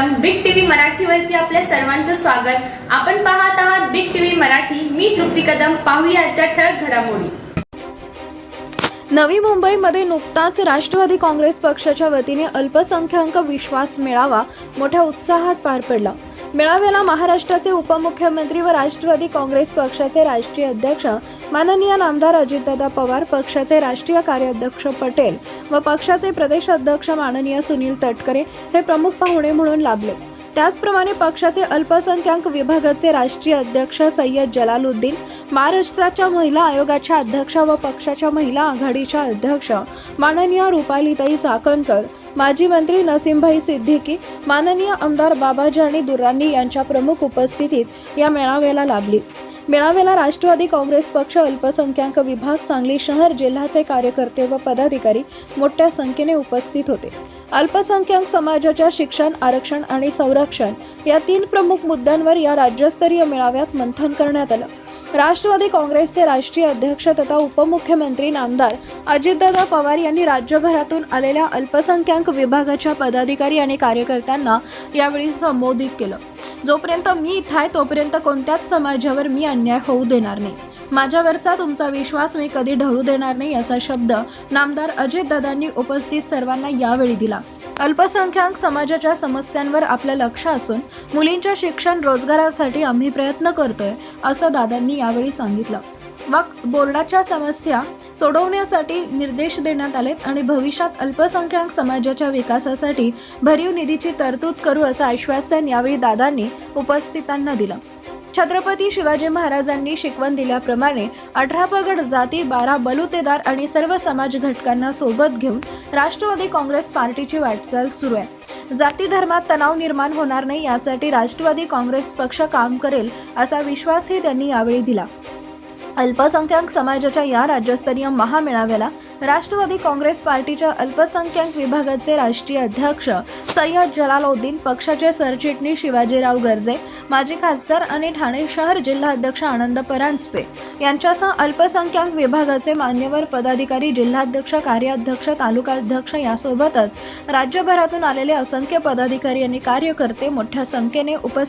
Big TV मराठीवरती आपल्या सर्वांचं स्वागत. आपण पाहत आहात बिग टीव्ही मराठी. मी तृप्ती कदम. पाहूया आजच्या ठळक घडामोडी. नवी मुंबईमध्ये नुकताच राष्ट्रवादी काँग्रेस पक्षाच्या वतीने अल्पसंख्याक विश्वास मेळावा मोठ्या उत्साहात पार पडला. मेळाव्याला महाराष्ट्राचे उपमुख्यमंत्री व राष्ट्रवादी काँग्रेस पक्षाचे राष्ट्रीय अध्यक्ष माननीय नामदार अजितदादा पवार पक्षाचे राष्ट्रीय कार्याध्यक्ष पटेल व पक्षाचे प्रदेश अध्यक्ष माननीय सुनील तटकरे हे प्रमुख पाहुणे म्हणून लाभले. त्याचप्रमाणे पक्षाचे अल्पसंख्याक विभागाचे राष्ट्रीय अध्यक्ष सय्यद जलालुद्दीन महाराष्ट्राच्या महिला आयोगाच्या अध्यक्ष व पक्षाच्या महिला आघाडीच्या अध्यक्ष माननीय रुपालीताई चाकणकर माजी मंत्री नसीमभाई सिद्दीकी माननीय आमदार बाबाजी आणि दुर्रानी यांच्या प्रमुख उपस्थितीत या मेळाव्याला लाभली. मेळाव्याला राष्ट्रवादी काँग्रेस पक्ष अल्पसंख्याक विभाग सांगली शहर जिल्ह्याचे कार्यकर्ते व पदाधिकारी मोठ्या संख्येने उपस्थित होते. अल्पसंख्याक समाजाच्या शिक्षण आरक्षण आणि संरक्षण या तीन प्रमुख मुद्द्यांवर या राज्यस्तरीय मेळाव्यात मंथन करण्यात आलं. राष्ट्रवादी काँग्रेसचे राष्ट्रीय अध्यक्ष तथा उपमुख्यमंत्री नामदार अजितदादा पवार यांनी राज्यभरातून आलेल्या अल्पसंख्याक विभागाच्या पदाधिकारी आणि कार्यकर्त्यांना यावेळी संबोधित केलं. जोपर्यंत मी इथं आहे तोपर्यंत कोणत्याच समाजावर मी अन्याय होऊ देणार नाही. माझ्यावरचा तुमचा विश्वास मी कधी ढळू देणार नाही असा शब्द नामदार अजितदादांनी उपस्थित सर्वांना यावेळी दिला. अल्पसंख्याक समाजाच्या समस्यांवर आपलं लक्ष असून मुलींच्या शिक्षण रोजगारासाठी आम्ही प्रयत्न करतोय असं दादांनी यावेळी सांगितलं. मग बोर्डाच्या समस्या सोडवण्यासाठी निर्देश देण्यात आलेत आणि भविष्यात अल्पसंख्याक समाजाच्या विकासासाठी भरीव निधीची तरतूद करू असं आश्वासन यावेळी दादांनी उपस्थितांना दिलं. छत्रपती शिवाजी महाराजांनी शिकवण दिल्याप्रमाणे अठरा पगड जाती बारा बलुतेदार आणि सर्व समाज घटकांना सोबत घेऊन राष्ट्रवादी काँग्रेस पार्टीची वाटचाल सुरू आहे. जाती धर्मात तणाव निर्माण होणार नाही यासाठी राष्ट्रवादी काँग्रेस पक्ष काम करेल असा विश्वासही त्यांनी यावेळी दिला. अल्पसंख्याक समाजाच्या या राज्यस्तरीय महामेळाव्याला राष्ट्रवादी काँग्रेस पार्टीच्या अल्पसंख्याक विभागाचे राष्ट्रीय अध्यक्ष सय्यद जलालउद्दीन पक्षाचे सरचिटणीस शिवाजीराव गर्जे माजी खासदार आणि ठाणे शहर जिल्हाध्यक्ष आनंद परांजपे यांच्यासह अल्पसंख्याक विभागाचे मान्यवर पदाधिकारी जिल्हाध्यक्ष कार्याध्यक्ष तालुकाध्यक्ष यासोबतच राज्यभरातून आलेले असंख्य पदाधिकारी आणि कार्यकर्ते मोठ्या संख्येने उपस्थित